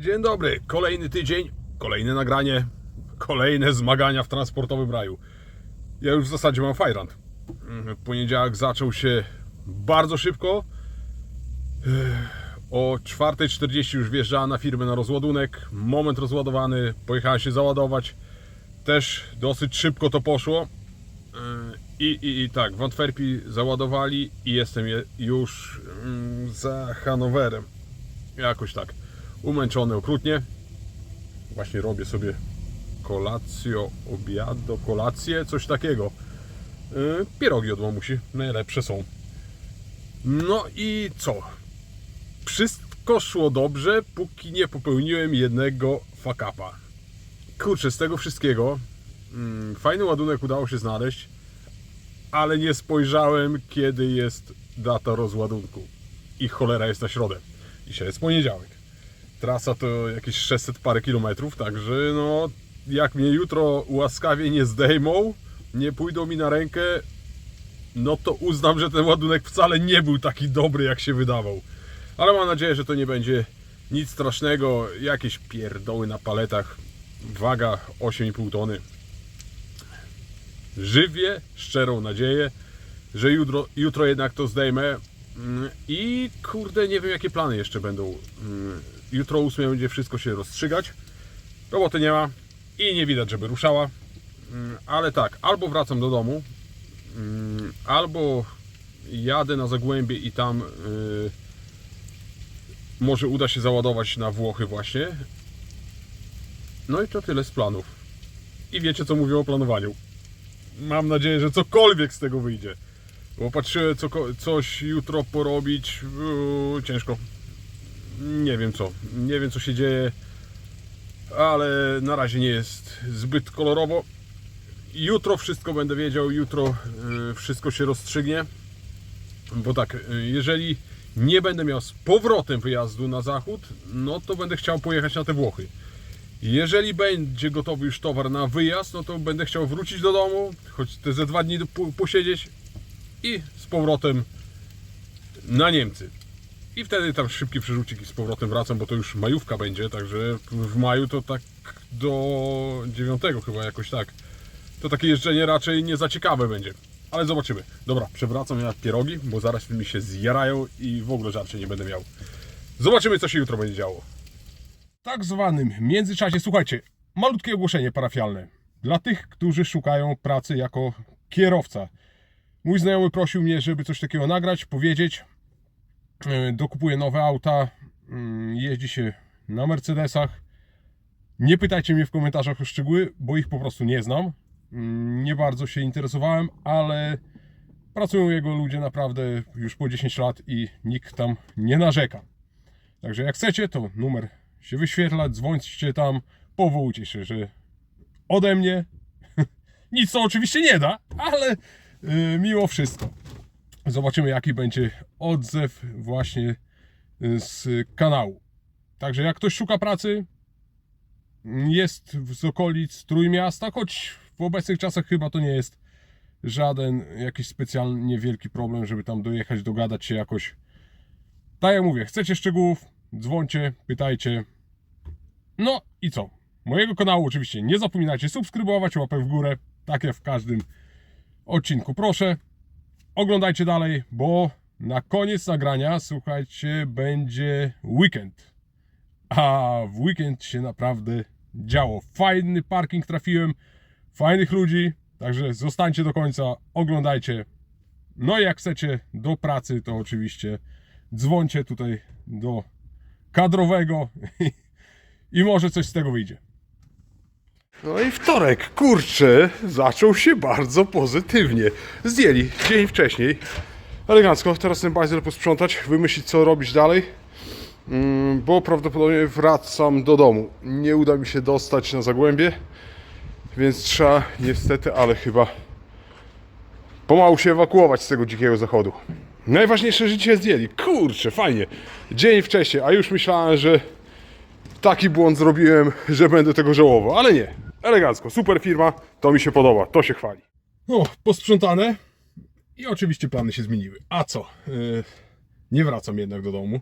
Dzień dobry, kolejny tydzień, kolejne nagranie, kolejne zmagania w transportowym raju. Ja już w zasadzie mam fajrant. Mm, Poniedziałek zaczął się bardzo szybko. O 4.40 już wjeżdżałem na firmę na rozładunek. Moment rozładowany, pojechałem się załadować. Też dosyć szybko to poszło. I, i, i tak, w Antwerpii załadowali i jestem je- już mm, za Hanowerem. Jakoś tak. Umęczony okrutnie. Właśnie robię sobie kolacjo, obiado, kolację, coś takiego. Yy, Pierogi od mamusi, najlepsze są. No i co? Wszystko szło dobrze, póki nie popełniłem jednego fakapa. Kurczę, z tego wszystkiego mm, fajny ładunek udało się znaleźć, ale nie spojrzałem, kiedy jest data rozładunku. I cholera jest na środę. Dzisiaj jest poniedziałek. Trasa to jakieś 600 parę kilometrów, także no, jak mnie jutro łaskawie nie zdejmą, nie pójdą mi na rękę, no to uznam, że ten ładunek wcale nie był taki dobry, jak się wydawał. Ale mam nadzieję, że to nie będzie nic strasznego. Jakieś pierdoły na paletach. Waga 8,5 tony. Żywię, szczerą nadzieję, że jutro, jutro jednak to zdejmę. Mm, I kurde, nie wiem jakie plany jeszcze będą. Jutro o 8 będzie wszystko się rozstrzygać. Roboty nie ma i nie widać, żeby ruszała. Mm, Ale tak, albo wracam do domu, mm, albo jadę na Zagłębie i tam y, może uda się załadować na Włochy właśnie. No i to tyle z planów. I wiecie co mówię o planowaniu. Mam nadzieję, że cokolwiek z tego wyjdzie. Bo patrzyłem co, coś jutro porobić. Ciężko. Nie wiem co. Nie wiem co się dzieje. Ale na razie nie jest zbyt kolorowo. Jutro wszystko będę wiedział. Jutro y, wszystko się rozstrzygnie. Bo tak, y, jeżeli nie będę miał z powrotem wyjazdu na zachód, no to będę chciał pojechać na te Włochy. Jeżeli będzie gotowy już towar na wyjazd, no to będę chciał wrócić do domu, choć te ze dwa dni po- posiedzieć i z powrotem na Niemcy. I wtedy tam szybki przerzucik i z powrotem wracam, bo to już majówka będzie, także w maju to tak do 9 chyba jakoś tak. To takie jeżdżenie raczej nie za ciekawe będzie. Ale zobaczymy. Dobra, przewracam ja pierogi, bo zaraz mi się zjarają i w ogóle żarcie nie będę miał. Zobaczymy, co się jutro będzie działo. W tak zwanym międzyczasie, słuchajcie, malutkie ogłoszenie parafialne. Dla tych, którzy szukają pracy jako kierowca. Mój znajomy prosił mnie, żeby coś takiego nagrać, powiedzieć. Yy, Dokupuje nowe auta, yy, jeździ się na Mercedesach. Nie pytajcie mnie w komentarzach o szczegóły, bo ich po prostu nie znam. Mm, Nie bardzo się interesowałem, ale pracują jego ludzie naprawdę już po 10 lat i nikt tam nie narzeka. Także jak chcecie, to numer się wyświetla, dzwońcie tam, powołujcie się, że ode mnie nic to oczywiście nie da, ale y, mimo wszystko. Zobaczymy jaki będzie odzew właśnie y, z kanału. Także jak ktoś szuka pracy, jest z okolic Trójmiasta, choć w obecnych czasach chyba to nie jest żaden jakiś specjalnie wielki problem, żeby tam dojechać, dogadać się jakoś. Tak jak mówię, chcecie szczegółów, dzwońcie, pytajcie. No i co? Mojego kanału oczywiście nie zapominajcie subskrybować, łapę w górę, tak jak w każdym odcinku. Proszę, oglądajcie dalej, bo na koniec nagrania, słuchajcie, będzie weekend. A w weekend się naprawdę działo. Fajny parking trafiłem, fajnych ludzi, także zostańcie do końca, oglądajcie. No i jak chcecie do pracy, to oczywiście dzwońcie tutaj do kadrowego i może coś z tego wyjdzie. No i wtorek, kurczę, zaczął się bardzo pozytywnie. Zdjęli dzień wcześniej. Elegancko, teraz ten bajzel posprzątać, wymyślić co robić dalej. Mm, bo prawdopodobnie wracam do domu. Nie uda mi się dostać na Zagłębie, więc trzeba niestety, ale chyba pomału się ewakuować z tego dzikiego zachodu. Najważniejsze życie zdjęli. Kurczę, fajnie. Dzień wcześniej, a już myślałem, że taki błąd zrobiłem, że będę tego żałował, ale nie. Elegancko, super firma, to mi się podoba, to się chwali. No, posprzątane i oczywiście plany się zmieniły. A co? Yy, nie wracam jednak do domu,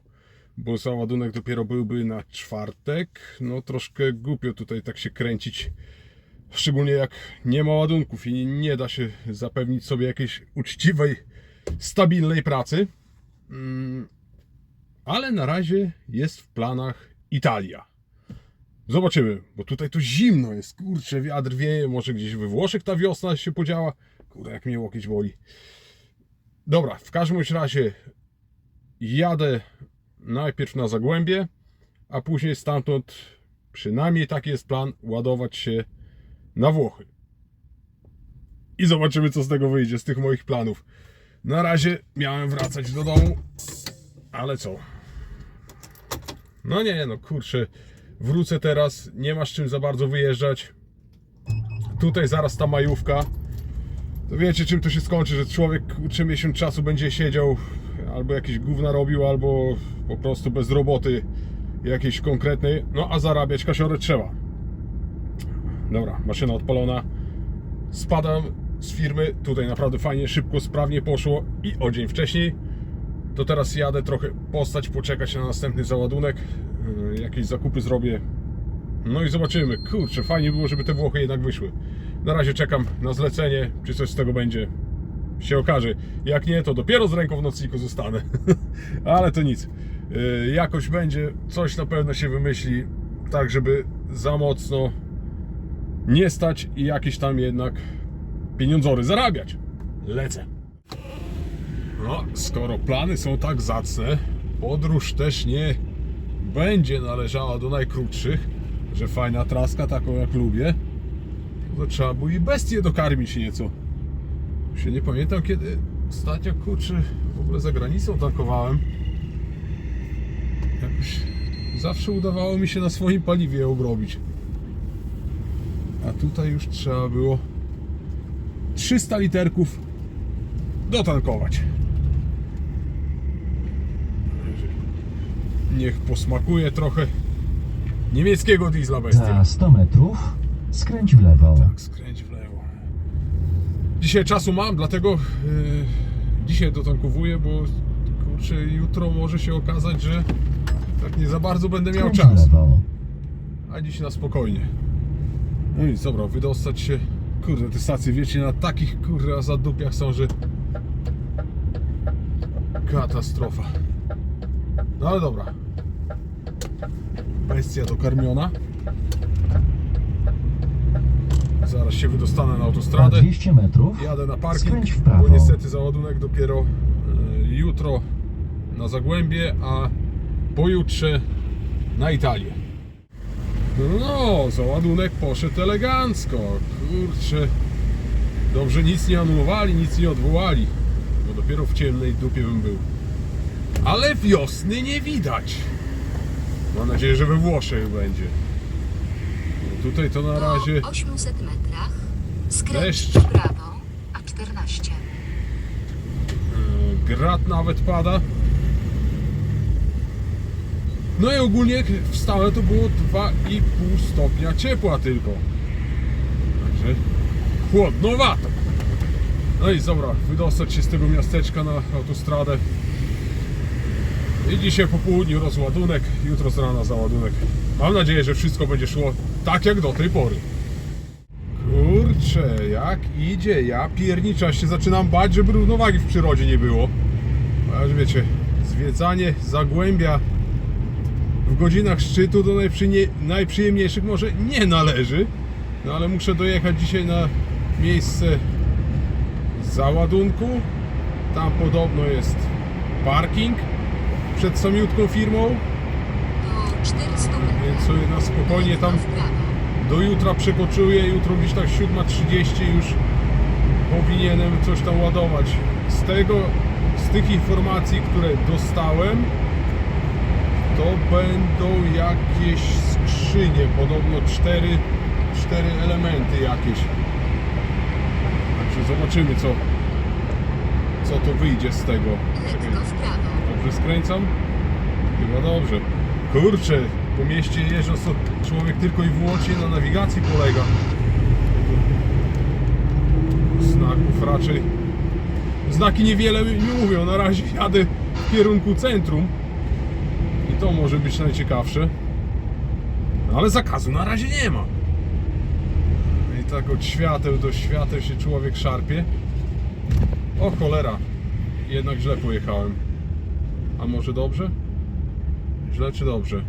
bo załadunek dopiero byłby na czwartek. No troszkę głupio tutaj tak się kręcić, szczególnie jak nie ma ładunków i nie da się zapewnić sobie jakiejś uczciwej, stabilnej pracy. Mm, Ale na razie jest w planach Italia. Zobaczymy, bo tutaj to zimno jest, kurczę, wiatr wieje, może gdzieś we Włoszech ta wiosna się podziała. Kurde, jak mnie łokieć boli. Dobra, w każdym razie jadę najpierw na Zagłębie, a później stamtąd, przynajmniej taki jest plan, ładować się na Włochy. I zobaczymy, co z tego wyjdzie, z tych moich planów. Na razie miałem wracać do domu, ale co? No nie, no kurczę, wrócę teraz, nie ma z czym za bardzo wyjeżdżać. Tutaj zaraz ta majówka. To wiecie czym to się skończy, że człowiek kurczę miesiąc czasu będzie siedział albo jakieś gówna robił, albo po prostu bez roboty jakiejś konkretnej, no a zarabiać kasiorę trzeba. Dobra, maszyna odpalona. Spadam z firmy, tutaj naprawdę fajnie, szybko, sprawnie poszło i o dzień wcześniej. To teraz jadę trochę postać, poczekać na następny załadunek, yy, jakieś zakupy zrobię. No i zobaczymy. Kurczę, fajnie było, żeby te Włochy jednak wyszły. Na razie czekam na zlecenie, czy coś z tego będzie. Się okaże. Jak nie, to dopiero z ręką w nocniku zostanę. Ale to nic. Yy, Jakoś będzie, coś na pewno się wymyśli, tak żeby za mocno nie stać i jakieś tam jednak pieniądzory zarabiać. Lecę. No, skoro plany są tak zacne, podróż też nie będzie należała do najkrótszych, że fajna traska, taką jak lubię, to trzeba było i bestię dokarmić nieco. Się nie pamiętam kiedy ostatnio kurczę w ogóle za granicą tankowałem. Jakoś zawsze udawało mi się na swoim paliwie obrobić. A tutaj już trzeba było 300 literków dotankować. Niech posmakuje trochę niemieckiego diesla bestia. Za 100 metrów skręć w lewo. Tak, skręć w lewo. Dzisiaj czasu mam, dlatego yy, dzisiaj dotankowuję, bo kurczę, jutro może się okazać, że tak nie za bardzo będę miał Skręć czas. A dziś na spokojnie. No i dobra, wydostać się. Kurde, te stacje wiecie na takich kurde zadupiach są, że katastrofa. No ale dobra. Bestia dokarmiona. Zaraz się wydostanę na autostradę. 200 metrów Jadę na parking, w bo prawo. niestety załadunek dopiero e, jutro na Zagłębie, a pojutrze na Italię. No, załadunek poszedł elegancko. Kurczę. Dobrze nic nie anulowali, nic nie odwołali. Bo dopiero w ciemnej dupie bym był. Ale wiosny nie widać. Mam nadzieję, że we Włoszech będzie. No tutaj to na razie... Po 800 metrach skręć Deszcz. w prawo, a 14. Grat nawet pada. No i ogólnie wstałe to było 2,5 stopnia ciepła tylko. Także chłodnowato. No i dobra, wydostać się z tego miasteczka na autostradę. I dzisiaj po południu rozładunek, jutro z rana załadunek. Mam nadzieję, że wszystko będzie szło tak jak do tej pory. Kurczę, jak idzie, ja piernicza się zaczynam bać, żeby równowagi w przyrodzie nie było. Ale wiecie, zwiedzanie Zagłębia w godzinach szczytu do najprzyjemnie- najprzyjemniejszych może nie należy. No ale muszę dojechać dzisiaj na miejsce załadunku. Tam podobno jest parking przed samiutką firmą, Do 400 metrów więc sobie na spokojnie tam do jutra przekoczuję, jutro gdzieś tak 7.30 już powinienem coś tam ładować. Z tego, z tych informacji, które dostałem, to będą jakieś skrzynie, podobno cztery, cztery elementy jakieś. Także zobaczymy co, co to wyjdzie z tego. Czekaj. Dobrze skręcam? Chyba dobrze. Kurczę, po mieście jeżdżąc to człowiek tylko i wyłącznie na nawigacji polega. Znaków raczej. Znaki niewiele mi mówią. Na razie jadę w kierunku centrum. I to może być najciekawsze. No ale zakazu na razie nie ma. I tak od świateł do świateł się człowiek szarpie. O cholera, jednak źle pojechałem. A może dobrze? Źle czy dobrze?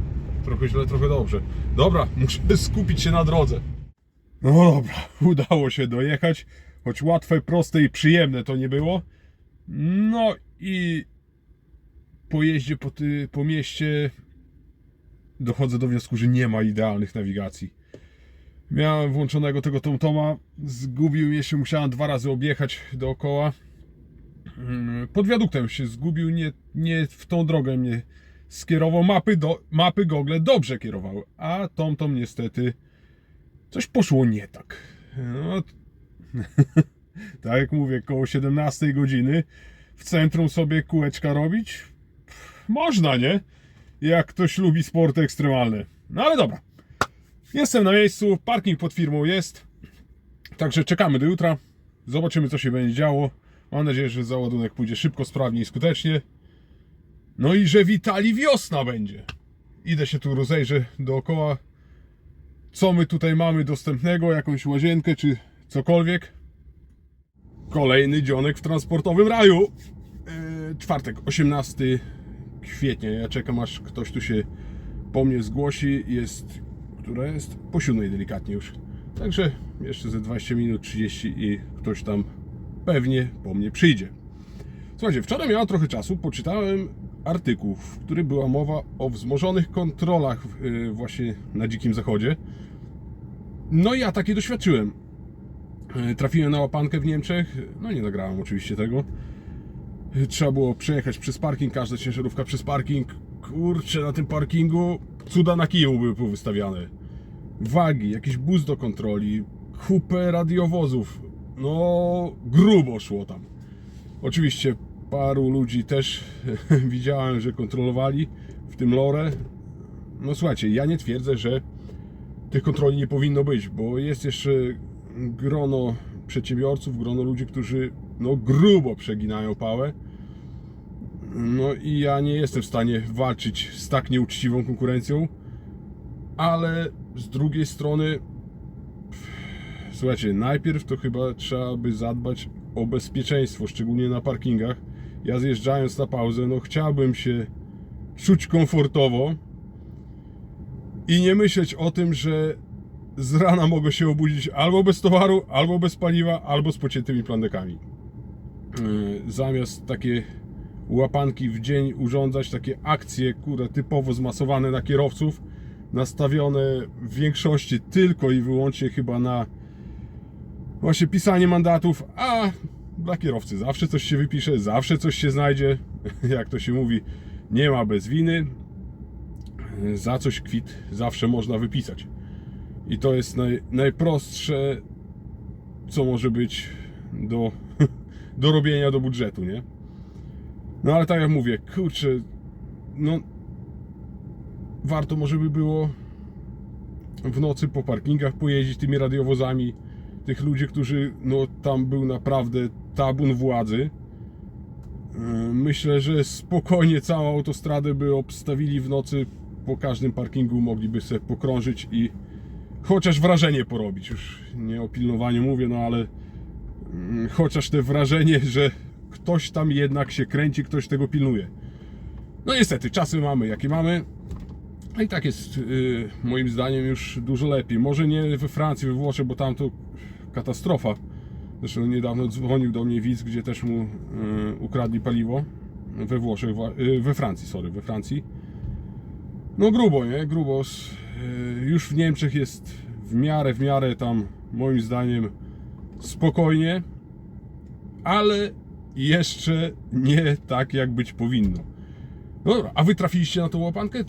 Trochę źle, trochę dobrze. Dobra, muszę skupić się na drodze. No dobra, udało się dojechać. Choć łatwe, proste i przyjemne to nie było. No i po jeździe po, ty, po mieście dochodzę do wniosku, że nie ma idealnych nawigacji. Miałem włączonego tego TomToma, zgubił mnie się, musiałem dwa razy objechać dookoła. Mm, Pod wiaduktem się zgubił, nie, nie w tą drogę mnie skierował. Mapy, do, mapy Google dobrze kierowały, a TomTom niestety coś poszło nie tak. No, tak jak mówię, koło 17 godziny w centrum sobie kółeczka robić? Można, nie? Jak ktoś lubi sporty ekstremalne. No ale dobra. Jestem na miejscu, parking pod firmą jest. Także czekamy do jutra. Zobaczymy, co się będzie działo. Mam nadzieję, że załadunek pójdzie szybko, sprawnie i skutecznie. No i że witali wiosna będzie. Idę się tu rozejrzę dookoła. Co my tutaj mamy dostępnego? Jakąś łazienkę czy cokolwiek? Kolejny dzionek w transportowym raju. Yy, czwartek, 18 kwietnia. Ja czekam aż ktoś tu się po mnie zgłosi. Jest, która jest? Po siódmej delikatnie już. Także jeszcze ze 20 minut, 30 i ktoś tam pewnie po mnie przyjdzie. Słuchajcie, wczoraj miałem trochę czasu, poczytałem artykuł, w którym była mowa o wzmożonych kontrolach yy, właśnie na Dzikim Zachodzie. No i ja takie doświadczyłem. E, Trafiłem na łapankę w Niemczech. No nie nagrałem oczywiście tego. E, Trzeba było przejechać przez parking, każda ciężarówka przez parking. Kurczę, na tym parkingu cuda na kiju były powystawiane. Wagi, jakiś bus do kontroli, kupę radiowozów. No, grubo szło tam. Oczywiście paru ludzi też widziałem, że kontrolowali, w tym Lorę. No słuchajcie, ja nie twierdzę, że tych kontroli nie powinno być, bo jest jeszcze grono przedsiębiorców, grono ludzi, którzy no grubo przeginają pałę. No i ja nie jestem w stanie walczyć z tak nieuczciwą konkurencją, ale z drugiej strony słuchajcie, najpierw to chyba trzeba by zadbać o bezpieczeństwo, szczególnie na parkingach. Ja zjeżdżając na pauzę, no chciałbym się czuć komfortowo, i nie myśleć o tym, że z rana mogę się obudzić albo bez towaru, albo bez paliwa, albo z pociętymi plandekami. Yy, Zamiast takie łapanki w dzień urządzać, takie akcje, kurde, typowo zmasowane na kierowców, nastawione w większości tylko i wyłącznie chyba na właśnie pisanie mandatów, a dla kierowcy zawsze coś się wypisze, zawsze coś się znajdzie, jak to się mówi, nie ma bez winy, za coś kwit zawsze można wypisać. I to jest naj, najprostsze, co może być do, do robienia do budżetu, nie? No ale tak jak mówię, kurczę, no warto może by było w nocy po parkingach pojeździć tymi radiowozami tych ludzi, którzy, no tam był naprawdę tabun władzy. Yy, Myślę, że spokojnie całą autostradę by obstawili w nocy po każdym parkingu mogliby sobie pokrążyć i chociaż wrażenie porobić. Już nie o pilnowaniu mówię, no ale mm, chociaż te wrażenie, że ktoś tam jednak się kręci, ktoś tego pilnuje. No niestety, czasy mamy jakie mamy. A i tak jest yy, moim zdaniem już dużo lepiej. Może nie we Francji, we Włoszech, bo tam to katastrofa. Zresztą niedawno dzwonił do mnie widz, gdzie też mu yy, ukradli paliwo. We Włoszech, yy, we Francji, sorry, we Francji. No grubo, nie? Grubo. Yy, Już w Niemczech jest w miarę, w miarę tam moim zdaniem spokojnie, ale jeszcze nie tak jak być powinno. No dobra, a wy trafiliście na tą łapankę?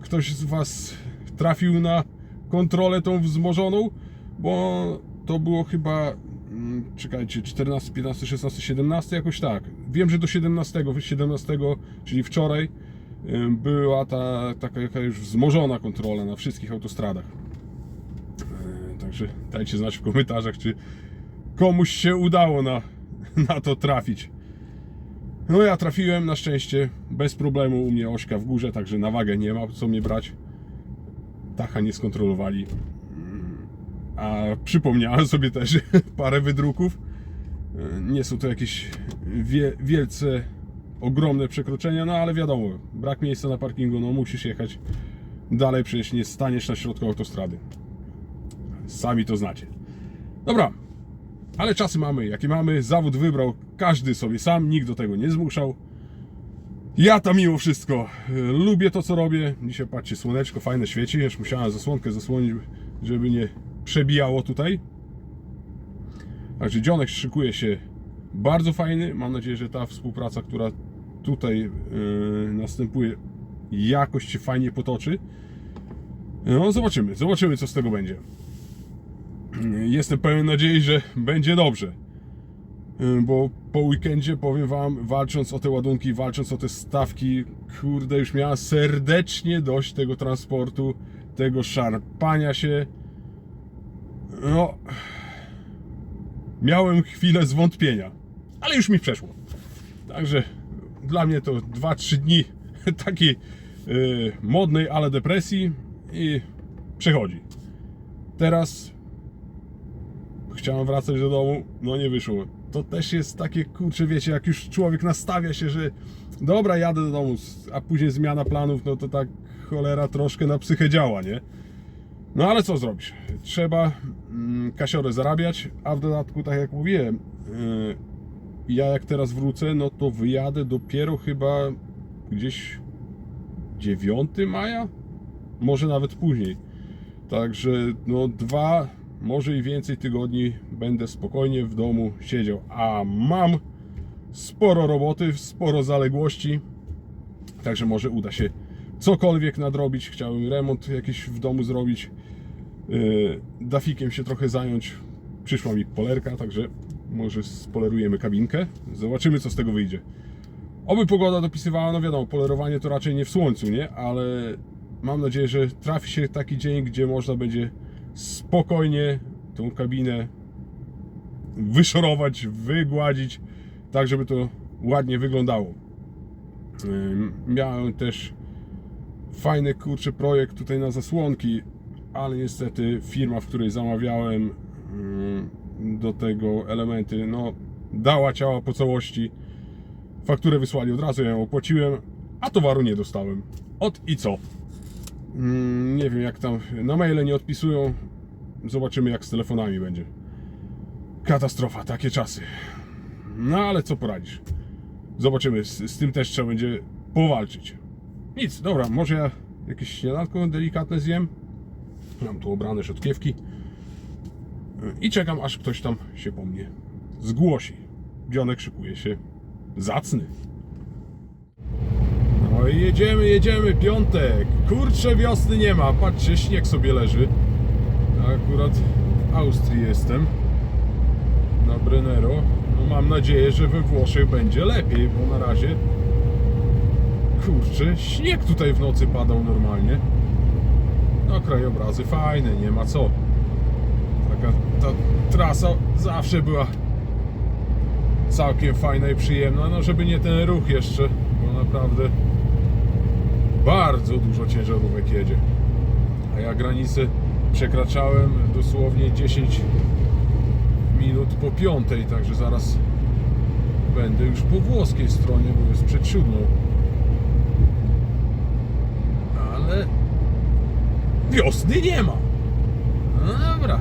Ktoś z was trafił na kontrolę tą wzmożoną? Bo to było chyba mm, czekajcie, 14, 15, 16, 17 jakoś tak. Wiem, że do 17, 17 czyli wczoraj była ta taka jaka już wzmożona kontrola na wszystkich autostradach. Yy, Także dajcie znać w komentarzach, czy komuś się udało na, na to trafić. No ja trafiłem na szczęście bez problemu u mnie ośka w górze, także na wagę nie ma co mnie brać. Tacha nie skontrolowali. A przypomniałem sobie też parę wydruków. Nie są to jakieś wie, wielce ogromne przekroczenia, no ale wiadomo, brak miejsca na parkingu, no musisz jechać dalej, przecież nie staniesz na środku autostrady. Sami to znacie. Dobra, ale czasy mamy, jakie mamy. Zawód wybrał każdy sobie sam, nikt do tego nie zmuszał. Ja tam mimo wszystko y, lubię to, co robię. Dzisiaj patrzcie, słoneczko fajne świeci. Już musiałem zasłonkę zasłonić, żeby nie przebijało tutaj. Także dzionek szykuje się bardzo fajny. Mam nadzieję, że ta współpraca, która tutaj yy, następuje, jakoś się fajnie potoczy. No, zobaczymy, zobaczymy, co z tego będzie. Jestem pełen nadziei, że będzie dobrze. Yy, Bo po weekendzie, powiem Wam, walcząc o te ładunki, walcząc o te stawki, kurde, już miałem serdecznie dość tego transportu, tego szarpania się. No, miałem chwilę zwątpienia, ale już mi przeszło. Także dla mnie to 2-3 dni takiej yy, modnej, ale depresji i przechodzi. Teraz chciałem wracać do domu, no nie wyszło. To też jest takie, kurczę, wiecie, jak już człowiek nastawia się, że dobra, jadę do domu, a później zmiana planów, no to tak cholera troszkę na psychę działa, nie? No ale co zrobisz? Trzeba mm, kasiorę zarabiać, a w dodatku, tak jak mówiłem, yy, ja jak teraz wrócę, no to wyjadę dopiero chyba gdzieś 9 maja? Może nawet później. Także no dwa, może i więcej tygodni będę spokojnie w domu siedział. A mam sporo roboty, sporo zaległości. Także może uda się cokolwiek nadrobić. Chciałem remont jakiś w domu zrobić. Yy, Dafikiem się trochę zająć. Przyszła mi polerka, także może spolerujemy kabinkę. Zobaczymy, co z tego wyjdzie. Oby pogoda dopisywała, no wiadomo, polerowanie to raczej nie w słońcu, nie? Ale mam nadzieję, że trafi się taki dzień, gdzie można będzie spokojnie tą kabinę wyszorować, wygładzić, tak żeby to ładnie wyglądało. Miałem też fajny kurczy projekt tutaj na zasłonki, ale niestety firma, w której zamawiałem ym, do tego elementy, no dała ciała po całości. Fakturę wysłali od razu, ja ją opłaciłem, a towaru nie dostałem. Od i co? Mm, Nie wiem jak tam, na maile nie odpisują. Zobaczymy jak z telefonami będzie. Katastrofa, takie czasy. No ale co poradzisz? Zobaczymy, z, z tym też trzeba będzie powalczyć. Nic, dobra, może ja jakieś śniadanko delikatne zjem. Mam tu obrane szotkiewki. I czekam aż ktoś tam się po mnie zgłosi. Dzionek szykuje się zacny. No i jedziemy, jedziemy, piątek. Kurczę, wiosny nie ma. Patrzcie, śnieg sobie leży. Akurat w Austrii jestem. Na Brennero. No mam nadzieję, że we Włoszech będzie lepiej, bo na razie... Kurczę, śnieg tutaj w nocy padał normalnie. No krajobrazy fajne, nie ma co. Taka ta trasa zawsze była całkiem fajna i przyjemna, no żeby nie ten ruch jeszcze, bo naprawdę bardzo dużo ciężarówek jedzie. A ja granicę przekraczałem dosłownie 10 minut po piątej, także zaraz będę już po włoskiej stronie, bo jest przed siódmą. Ale wiosny nie ma. No dobra,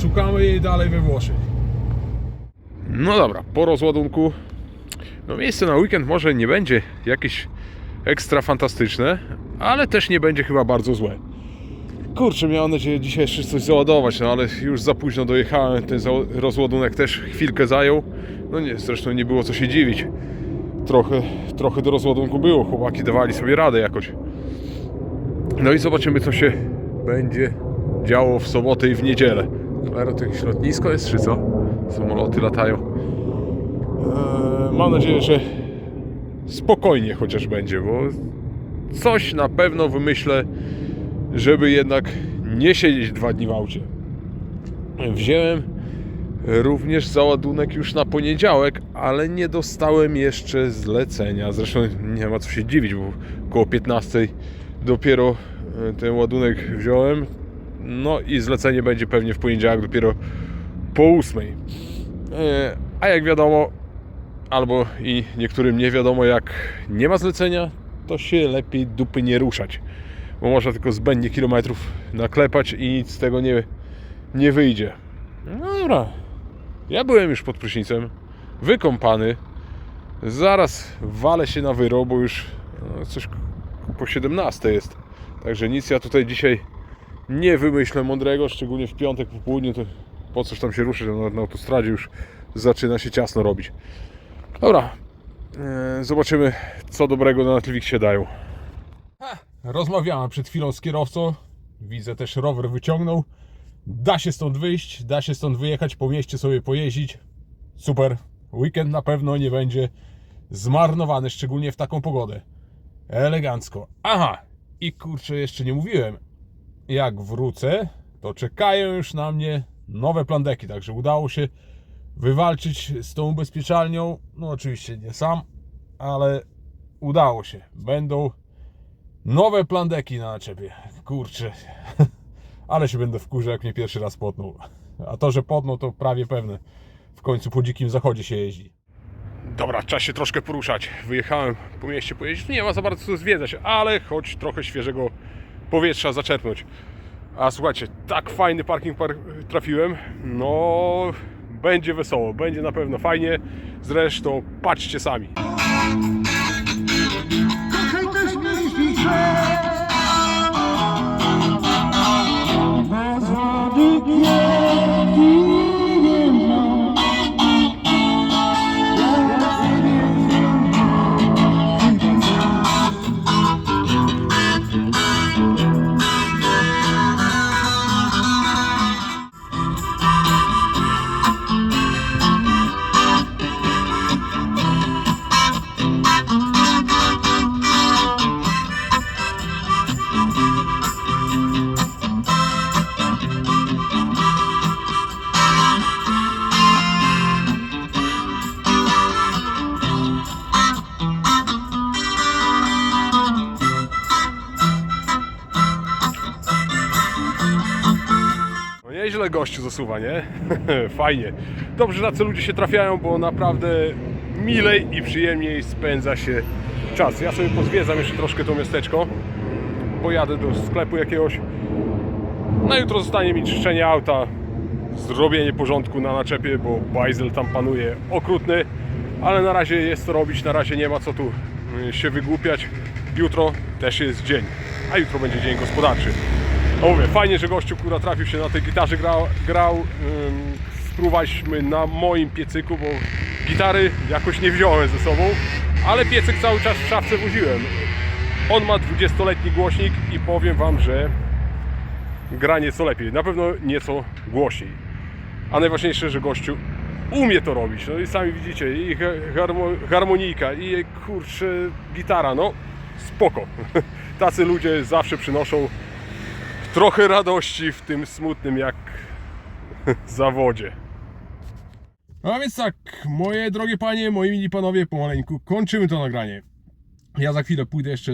szukamy jej dalej we Włoszech. No dobra, po rozładunku. No miejsce na weekend może nie będzie jakieś ekstra fantastyczne, ale też nie będzie chyba bardzo złe. Kurczę, miałem nadzieję dzisiaj jeszcze coś załadować, no ale już za późno dojechałem, ten rozładunek też chwilkę zajął. No nie, zresztą nie było co się dziwić. Trochę, trochę do rozładunku było, chłopaki dawali sobie radę jakoś. No i zobaczymy co się będzie działo w sobotę i w niedzielę. Cholera, to jakieś lotnisko jest czy co? Samoloty latają. Eee, mam nadzieję, że spokojnie chociaż będzie, bo coś na pewno wymyślę, żeby jednak nie siedzieć dwa dni w aucie. Wziąłem również załadunek już na poniedziałek, ale nie dostałem jeszcze zlecenia. Zresztą nie ma co się dziwić, bo około 15 dopiero e, ten ładunek wziąłem. No i zlecenie będzie pewnie w poniedziałek dopiero po 8. E, A jak wiadomo, albo i niektórym nie wiadomo, jak nie ma zlecenia, to się lepiej dupy nie ruszać. Bo można tylko zbędnie kilometrów naklepać i nic z tego nie, nie wyjdzie. No dobra. Ja byłem już pod prysznicem, wykąpany. Zaraz walę się na wyro, bo już no, coś po 17 jest. Także nic ja tutaj dzisiaj nie wymyślę mądrego, szczególnie w piątek po południu, to po coś tam się ruszyć, na, na autostradzie już zaczyna się ciasno robić. Dobra, e, zobaczymy co dobrego na Netflixie dają. Rozmawiałem przed chwilą z kierowcą, widzę też rower wyciągnął. Da się stąd wyjść, da się stąd wyjechać, po mieście sobie pojeździć. Super, weekend na pewno nie będzie zmarnowany, szczególnie w taką pogodę. Elegancko. Aha, i kurczę, jeszcze nie mówiłem. Jak wrócę, to czekają już na mnie nowe plandeki, także udało się wywalczyć z tą ubezpieczalnią. No oczywiście nie sam, ale udało się. Będą nowe plandeki na naczepie. Kurczę, ale się będę wkurzał, jak mnie pierwszy raz potnął. A to, że potnął, to prawie pewne. W końcu po dzikim zachodzie się jeździ. Dobra, czas się troszkę poruszać. Wyjechałem po mieście pojeździć. Nie ma za bardzo co zwiedzać, ale choć trochę świeżego powietrza zaczerpnąć. A słuchajcie, tak fajny parking par trafiłem. No, będzie wesoło, będzie na pewno fajnie. Zresztą patrzcie sami. Nieźle gościu zasuwa, nie? Fajnie. Dobrze, że tacy ludzie się trafiają, bo naprawdę milej i przyjemniej spędza się czas. Ja sobie pozwiedzam jeszcze troszkę to miasteczko. Pojadę do sklepu jakiegoś. Na jutro zostanie mi czyszczenie auta, zrobienie porządku na naczepie, bo bajzel tam panuje okrutny. Ale na razie jest to robić, na razie nie ma co tu y, się wygłupiać. Jutro też jest dzień, a jutro będzie dzień gospodarczy. No mówię, fajnie, że gościu, która trafił się na tej gitarze, grał, grał ym, spróbowaliśmy na moim piecyku, bo gitary jakoś nie wziąłem ze sobą, ale piecyk cały czas w szafce woziłem. On ma 20-letni głośnik i powiem Wam, że gra nieco lepiej, na pewno nieco głośniej. A najważniejsze, że gościu umie to robić. No i sami widzicie, i ha- harmo, harmonika, i kurczę, gitara, no spoko. Tacy ludzie zawsze przynoszą trochę radości w tym smutnym jak zawodzie. No a więc tak, moje drogie panie, moi mili panowie, pomaleńku kończymy to nagranie. Ja za chwilę pójdę jeszcze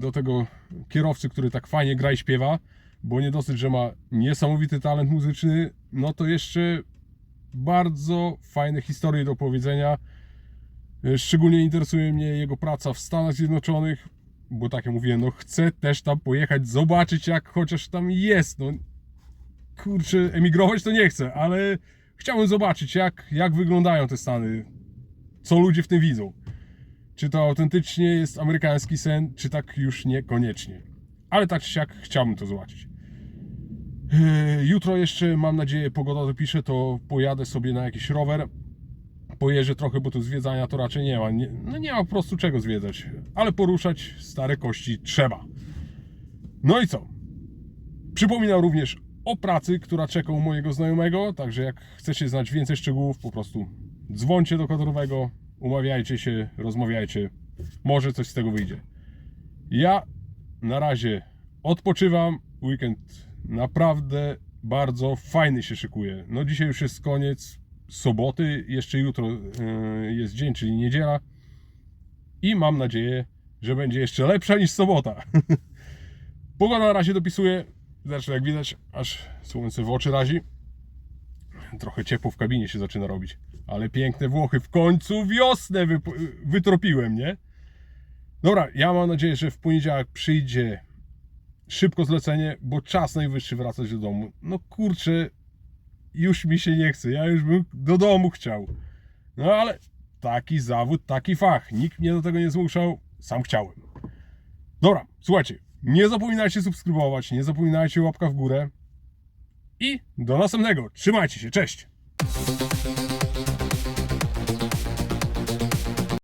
do tego kierowcy, który tak fajnie gra i śpiewa, bo nie dosyć, że ma niesamowity talent muzyczny, no to jeszcze bardzo fajne historie do powiedzenia. Szczególnie interesuje mnie jego praca w Stanach Zjednoczonych, bo tak jak mówiłem, no chcę też tam pojechać, zobaczyć jak chociaż tam jest. No kurczę, emigrować to nie chcę, ale chciałbym zobaczyć jak, jak wyglądają te Stany, co ludzie w tym widzą. Czy to autentycznie jest amerykański sen, czy tak już niekoniecznie. Ale tak czy siak chciałbym to zobaczyć. Jutro jeszcze, mam nadzieję, pogoda dopisze, to pojadę sobie na jakiś rower. Pojeżdżę trochę, bo tu zwiedzania to raczej nie ma. Nie, no nie ma po prostu czego zwiedzać. Ale poruszać stare kości trzeba. No i co? Przypominam również o pracy, która czeka u mojego znajomego. Także jak chcecie znać więcej szczegółów, po prostu dzwońcie do kadrowego, umawiajcie się, rozmawiajcie. Może coś z tego wyjdzie. Ja na razie odpoczywam. Weekend naprawdę bardzo fajny się szykuje. No dzisiaj już jest koniec soboty, jeszcze jutro yy, jest dzień, czyli niedziela. I mam nadzieję, że będzie jeszcze lepsza niż sobota. Pogoda na razie dopisuje. Zresztą jak widać, aż słońce w oczy razi. Trochę ciepło w kabinie się zaczyna robić. Ale piękne Włochy. W końcu wiosnę wytropiłem, nie? Dobra, ja mam nadzieję, że w poniedziałek przyjdzie szybko zlecenie, bo czas najwyższy wracać do domu. No kurczę, już mi się nie chce. Ja już bym do domu chciał. No ale taki zawód, taki fach. Nikt mnie do tego nie zmuszał, sam chciałem. Dobra, słuchajcie, nie zapominajcie subskrybować, nie zapominajcie łapka w górę. I do następnego. Trzymajcie się, cześć!